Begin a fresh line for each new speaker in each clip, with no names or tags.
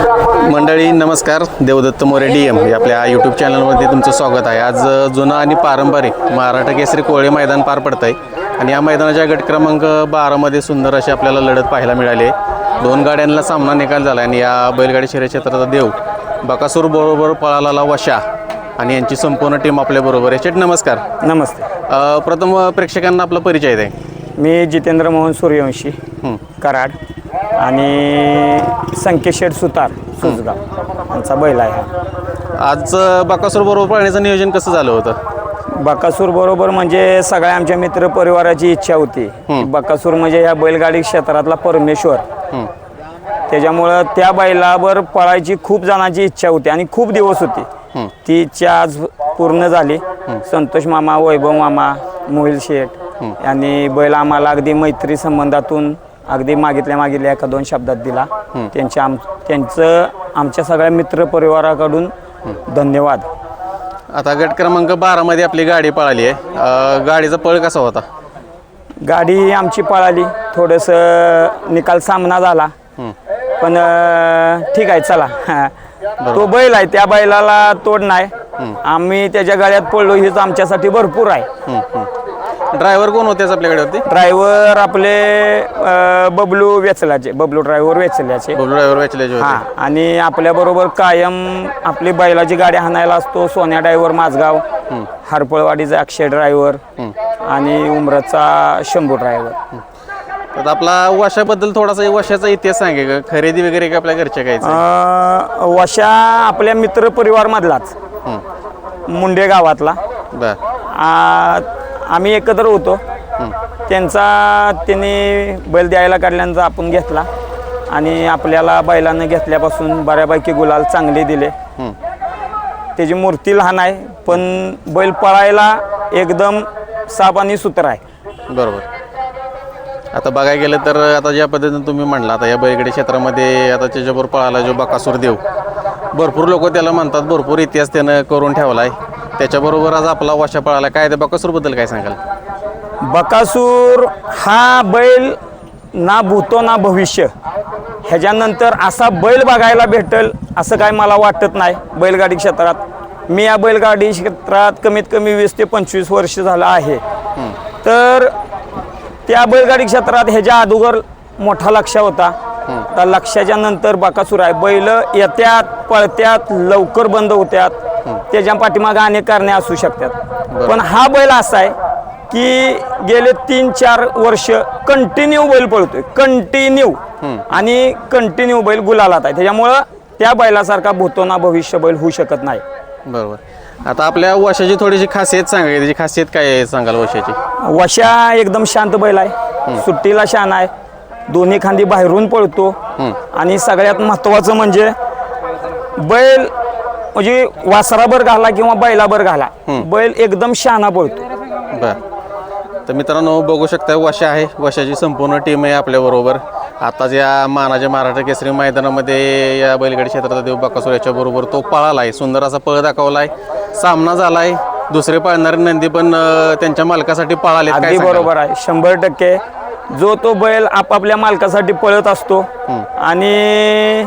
मंडळी नमस्कार. Devdatt More D M या आपल्या यूट्यूब चॅनलमध्ये तुमचं स्वागत आहे. आज जुनं आणि पारंपरिक महाराष्ट्र केसरी कोळे मैदान पार पडत आहे आणि या मैदानाच्या गट क्रमांक बारामध्ये सुंदर अशी आपल्याला लढत पाहायला मिळाली आहे. दोन गाड्यांना सामना निकाल झाला आणि या बैलगाडी शर्यत क्षेत्राचा देव बकासूर बरोबर पळाला वशा आणि यांची संपूर्ण टीम आपल्याबरोबर आहे. नमस्कार.
नमस्ते.
प्रथम प्रेक्षकांना आपला परिचय आहे
मी जितेंद्र मोहन सूर्यवंशी. कराड आणि संकेशेठ सुतार सुजगाव यांचा बैल आहे हा.
आज बकासूर बरोबर पळण्याचं नियोजन कसं झालं होतं?
बकासूर बरोबर म्हणजे सगळ्या आमच्या मित्र परिवाराची इच्छा होती. बकासूर म्हणजे या बैलगाडी क्षेत्रातला परमेश्वर. त्याच्यामुळं त्या बैलावर पळायची खूप जणांची इच्छा होती आणि खूप दिवस होती. ती इच्छा आज पूर्ण झाली. संतोष मामा वैभव मामा मोहिल शेठ यांनी बैल आम्हाला अगदी मैत्री संबंधातून अगदी मागितल्या मागितल्या एका दोन शब्दात दिला. त्यांच्या आम त्यांचं आमच्या सगळ्या मित्र परिवाराकडून धन्यवाद.
आता गट क्रमांक बारामध्ये आपली गाडी पळाली आहे. अ, गाडीचा पळ कसा होता?
गाडी आमची पळाली. थोडंसं निकाल सामना झाला. पण अं, ठीक आहे चला. तो बैल आहे त्या बैलाला तोड नाही. आम्ही त्याच्या गाड्यात पडलो हेच आमच्यासाठी भरपूर आहे.
ड्रायव्हर कोण होते आपल्या गाडीवरती
ड्रायव्हर आपले अं, बबलू वेचलाचे बबलू ड्रायव्हर वेचल्याचे.
ड्रायव्हर वेचल्याचे
हा
होते
आणि आपल्याबरोबर कायम आपली बैलाची गाडी हाणायला असतो सोन्या ड्रायव्हर माझगाव हरपळवाडीचा अक्षय ड्रायव्हर आणि उमरचा शंभू ड्रायव्हर.
तर आपला वशाबद्दल थोडासा वशाचा इतिहास सांगे का खरेदी वगैरे का आपल्या घरच्या काय
वशा आपल्या मित्र परिवार मधलाच मुंडे गावातला.
बर.
आ, आम्ही एकत्र होतो. त्यांचा त्यांनी बैल द्यायला काढल्यानंतर आपण घेतला. आणि आपल्याला बैलानं घेतल्यापासून बऱ्यापैकी गुलाल चांगले दिले. त्याची मूर्ती लहान आहे पण बैल पळायला एकदम साप आणि सूत्र आहे.
बरोबर. आता बघायला गेलं तर आता ज्या पद्धतीने तुम्ही म्हणला आता या बैलगाडी क्षेत्रामध्ये आता त्याच्याबरोबर पळाला जो बकासूर देव. भरपूर लोक त्याला म्हणतात भरपूर इतिहास त्यानं करून ठेवला आहे त्याच्याबरोबर आज आपला वशा पळाला. काय ते बकासूरबद्दल काय सांगाल?
बकासूर हा बैल ना भूतो ना भविष्य. ह्याच्यानंतर असा बैल बघायला भेटेल असं काय मला वाटत नाही बैलगाडी क्षेत्रात. मी या बैलगाडी क्षेत्रात कमीत कमी वीस ते पंचवीस वर्ष झालं आहे. तर त्या बैलगाडी क्षेत्रात ह्याच्या अगोदर मोठा लक्ष होता. त्या लक्षाच्या नंतर बकासूर आहे. बैल येत्यात पळत्यात लवकर बंद होत्यात. त्याच्या पाठीमागे अनेक कारणे असू शकतात. पण हा बैल असा आहे की गेले तीन चार वर्ष कंटिन्यू बैल पळतोय. कंटिन्यू आणि कंटिन्यू बैल गुलालात आहे. त्याच्यामुळं त्या बैलासारखा भूतोना भविष्य बैल होऊ शकत नाही.
बरोबर. आता आपल्या वशाची थोडीशी खासियत सांगा त्याची खासियत काय आहे सांगाल वशाची?
वशा एकदम शांत बैल आहे. सुट्टीला शान आहे. दोन्ही खांदी बाहेरून पळतो. आणि सगळ्यात महत्वाचं म्हणजे बैल म्हणजे वासराबर घाला किंवा बैलाबर घाला. बैल एकदम शहाणा पळतो.
बर. तर मित्रांनो बघू शकता वशा आहे. वशाची संपूर्ण टीम आहे आपल्याबरोबर आताच या मानाच्या महाराष्ट्र केसरी मैदानामध्ये या बैलगाडी क्षेत्राचा देव बकासूर याच्याबरोबर तो पळाला आहे सुंदर असा पळ दाखवला आहे सामना झाला आहे दुसरे पळणारे नंदी पण अं, त्यांच्या मालकासाठी पळाले
अगदी बरोबर आहे. शंभर टक्के. जो तो बैल आपापल्या मालकासाठी पळत असतो. आणि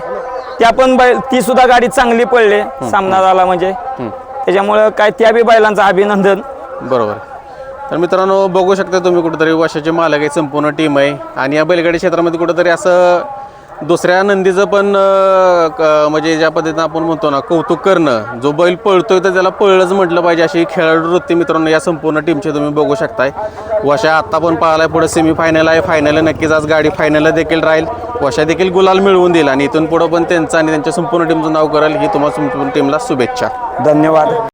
त्या पण बैल ती सुद्धा गाडी चांगली पळले सामना झाला म्हणजे. त्याच्यामुळं काय त्या बी बैलांचं अभिनंदन.
बरोबर. तर मित्रांनो बघू शकता तुम्ही कुठेतरी वर्षाचे मालक आहे संपूर्ण टीम आहे. आणि या बैलगाडी क्षेत्रामध्ये कुठेतरी असं दुसऱ्या नंदीचं पण म्हणजे ज्या पद्धतीनं आपण म्हणतो ना कौतुक करणं जो बैल पळतोय तर त्याला पळलंच म्हटलं पाहिजे अशी खेळाडू वृत्ती मित्रांनो या संपूर्ण टीमची तुम्ही बघू शकताय. वशा आत्ता पण पळालाय पुढे सेमीफायनल आहे फायनल नक्कीच आज गाडी फायनलला देखील राहील. वशा देखील गुलाल मिळवून दिला आणि इथून पुढं पण त्यांचं आणि त्यांच्या संपूर्ण टीमचं नाव करेल ही तुम्हाला संपूर्ण टीमला शुभेच्छा.
धन्यवाद.